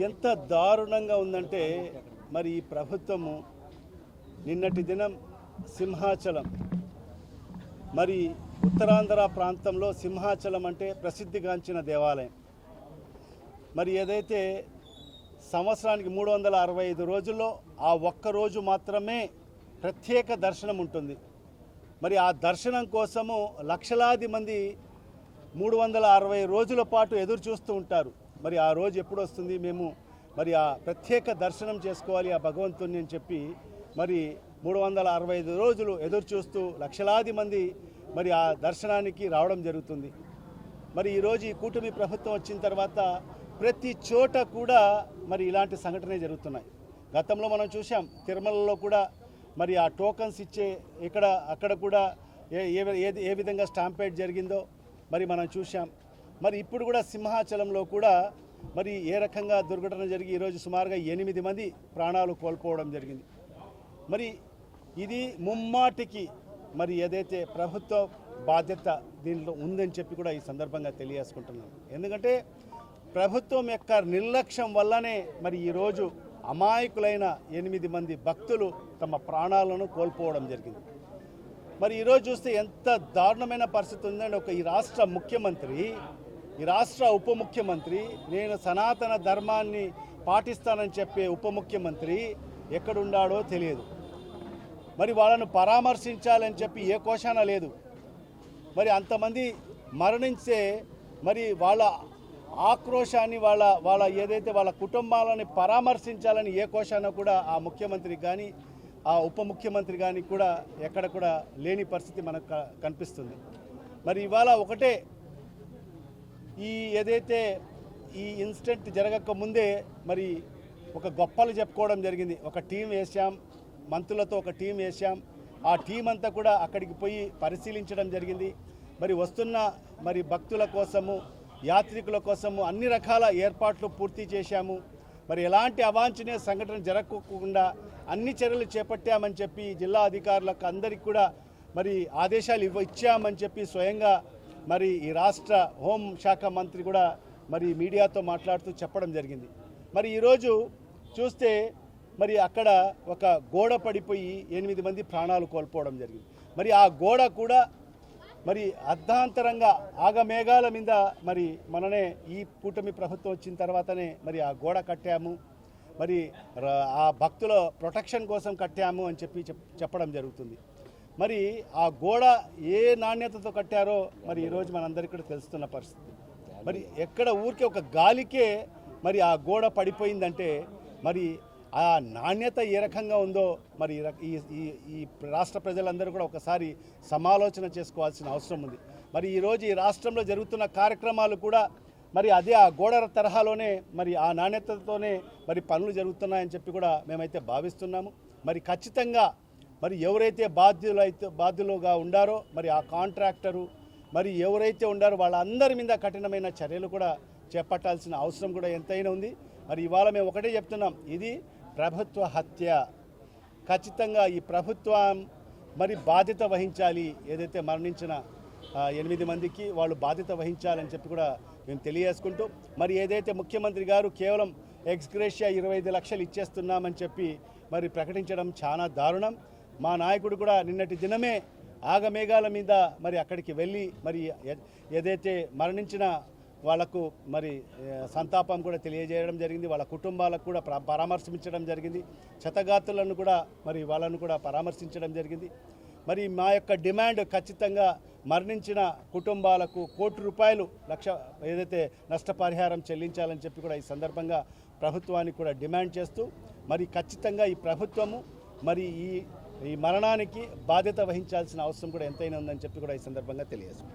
ఎంత దారుణంగా ఉందంటే మరి ఈ ప్రభుత్వము నిన్నటి దినం సింహాచలం. మరి ఉత్తరాంధ్ర ప్రాంతంలో సింహాచలం అంటే ప్రసిద్ధిగాంచిన దేవాలయం. మరి ఏదైతే సంవత్సరానికి మూడు వందల అరవై ఐదు రోజుల్లో ఆ ఒక్క రోజు మాత్రమే ప్రత్యేక దర్శనం ఉంటుంది. మరి ఆ దర్శనం కోసము లక్షలాది మంది మూడు వందల అరవై రోజుల పాటు ఎదురు చూస్తూ ఉంటారు. మరి ఆ రోజు ఎప్పుడు వస్తుంది మేము మరి ఆ ప్రత్యేక దర్శనం చేసుకోవాలి ఆ భగవంతుని అని చెప్పి మరి మూడు వందల అరవై ఐదు రోజులు ఎదురు చూస్తూ లక్షలాది మంది మరి ఆ దర్శనానికి రావడం జరుగుతుంది. మరి ఈరోజు ఈ కూటమి ప్రభుత్వం వచ్చిన తర్వాత ప్రతి చోట కూడా మరి ఇలాంటి సంఘటనే జరుగుతున్నాయి. గతంలో మనం చూసాం తిరుమలలో కూడా మరి ఆ టోకన్స్ ఇచ్చే ఇక్కడ అక్కడ కూడా ఏ ఏ ఏ- ఏ విధంగా స్టాంపేట్ జరిగిందో మరి మనం చూసాం మరి ఇప్పుడు కూడా సింహాచలంలో కూడా మరి ఏ రకంగా దుర్ఘటన జరిగి ఈరోజు సుమారుగా ఎనిమిది మంది ప్రాణాలు కోల్పోవడం జరిగింది. మరి ఇది ముమ్మాటికి మరి ఏదైతే ప్రభుత్వ బాధ్యత దీనిలో ఉందని చెప్పి కూడా ఈ సందర్భంగా తెలియజేసుకుంటున్నాను. ఎందుకంటే ప్రభుత్వం యొక్క నిర్లక్ష్యం వల్లనే మరి ఈరోజు అమాయకులైన ఎనిమిది మంది భక్తులు తమ ప్రాణాలను కోల్పోవడం జరిగింది. మరి ఈరోజు చూస్తే ఎంత దారుణమైన పరిస్థితి ఉందంటే ఒక ఈ రాష్ట్ర ముఖ్యమంత్రి ఈ రాష్ట్ర ఉప ముఖ్యమంత్రి నేను సనాతన ధర్మాన్ని పాటిస్తానని చెప్పే ఉప ముఖ్యమంత్రి ఎక్కడున్నాడో తెలియదు. మరి వాళ్ళను పరామర్శించాలని చెప్పి ఏ కోశాన లేదు. మరి అంతమంది మరణించే మరి వాళ్ళ ఆక్రోశాన్ని వాళ్ళ వాళ్ళ ఏదైతే వాళ్ళ కుటుంబాలని పరామర్శించాలని ఏ కోశాన కూడా ఆ ముఖ్యమంత్రి కానీ ఆ ఉప ముఖ్యమంత్రి కానీ కూడా ఎక్కడ కూడా లేని పరిస్థితి మనకు కనిపిస్తుంది. మరి ఇవాళ ఒకటే ఈ ఏదైతే ఈ ఇన్సిడెంట్ జరగక ముందే మరి ఒక గొప్పలు చెప్పుకోవడం జరిగింది. ఒక టీం వేసాం మంత్రులతో ఒక టీం వేసాం ఆ టీం అంతా కూడా అక్కడికి పోయి పరిశీలించడం జరిగింది. మరి వస్తున్న మరి భక్తుల కోసము యాత్రికుల కోసము అన్ని రకాల ఏర్పాట్లు పూర్తి చేశాము. మరి ఎలాంటి అవాంఛనీయ సంఘటన జరగకుండా అన్ని చర్యలు చేపట్టామని చెప్పి జిల్లా అధికారులకు అందరికీ కూడా మరి ఆదేశాలు ఇవ్వ ఇచ్చామని చెప్పి స్వయంగా మరి ఈ రాష్ట్ర హోం శాఖ మంత్రి కూడా మరి మీడియాతో మాట్లాడుతూ చెప్పడం జరిగింది. మరి ఈరోజు చూస్తే మరి అక్కడ ఒక గోడ పడిపోయి ఎనిమిది మంది ప్రాణాలు కోల్పోవడం జరిగింది. మరి ఆ గోడ కూడా మరి అర్ధాంతరంగా ఆగమేఘాల మీద మరి మననే ఈ కూటమి ప్రభుత్వం వచ్చిన తర్వాతనే మరి ఆ గోడ కట్టాము. మరి ఆ భక్తుల ప్రొటెక్షన్ కోసం కట్టాము అని చెప్పి చెప్- చెప్పడం జరుగుతుంది. మరి ఆ గోడ ఏ నాణ్యతతో కట్టారో మరి ఈరోజు మనందరికీ కూడా తెలుస్తున్న పరిస్థితి. మరి ఎక్కడ ఊరికే ఒక గాలికే మరి ఆ గోడ పడిపోయిందంటే మరి ఆ నాణ్యత ఏ రకంగా ఉందో మరి ఈ ఈ ఈ- ఈ రాష్ట్ర ప్రజలందరూ కూడా ఒకసారి సమాలోచన చేసుకోవాల్సిన అవసరం ఉంది. మరి ఈరోజు ఈ రాష్ట్రంలో జరుగుతున్న కార్యక్రమాలు కూడా మరి అదే ఆ గోడ తరహాలోనే మరి ఆ నాణ్యతతోనే మరి పనులు జరుగుతున్నాయని చెప్పి కూడా మేమైతే భావిస్తున్నాము. మరి ఖచ్చితంగా మరి ఎవరైతే బాధ్యులైతే బాధ్యులుగా ఉండారో మరి ఆ కాంట్రాక్టరు మరి ఎవరైతే ఉండారో వాళ్ళందరి మీద కఠినమైన చర్యలు కూడా చేపట్టాల్సిన అవసరం కూడా ఎంతైనా ఉంది. మరి ఇవాళ మేము ఒకటే చెప్తున్నాం ఇది ప్రభుత్వ హత్య. ఖచ్చితంగా ఈ ప్రభుత్వం మరి బాధ్యత వహించాలి. ఏదైతే మరణించిన ఎనిమిది మందికి వాళ్ళు బాధ్యత వహించాలని చెప్పి కూడా మేము తెలియజేసుకుంటూ మరి ఏదైతే ముఖ్యమంత్రి గారు కేవలం ఎక్స్గ్రేషియా ఇరవై ఐదు లక్షలు ఇచ్చేస్తున్నామని చెప్పి మరి ప్రకటించడం చాలా దారుణం. మా నాయకుడు కూడా నిన్నటి దినమే ఆగమేఘాల మీద మరి అక్కడికి వెళ్ళి మరి ఏదైతే మరణించిన వాళ్ళకు మరి సంతాపం కూడా తెలియజేయడం జరిగింది. వాళ్ళ కుటుంబాలకు కూడా పరామర్శించడం జరిగింది. క్షతగాతులను కూడా మరి వాళ్ళను కూడా పరామర్శించడం జరిగింది. మరి మా యొక్క డిమాండ్ ఖచ్చితంగా మరణించిన కుటుంబాలకు కోటి రూపాయలు లక్ష ఏదైతే నష్టపరిహారం చెల్లించాలని చెప్పి కూడా ఈ సందర్భంగా ప్రభుత్వానికి కూడా డిమాండ్ చేస్తూ మరి ఖచ్చితంగా ఈ ప్రభుత్వము మరి ఈ ఈ మరణానికి బాధ్యత వహించాల్సిన అవసరం కూడా ఎంతైనా ఉందని చెప్పి కూడా ఈ సందర్భంగా తెలియజేస్తుంది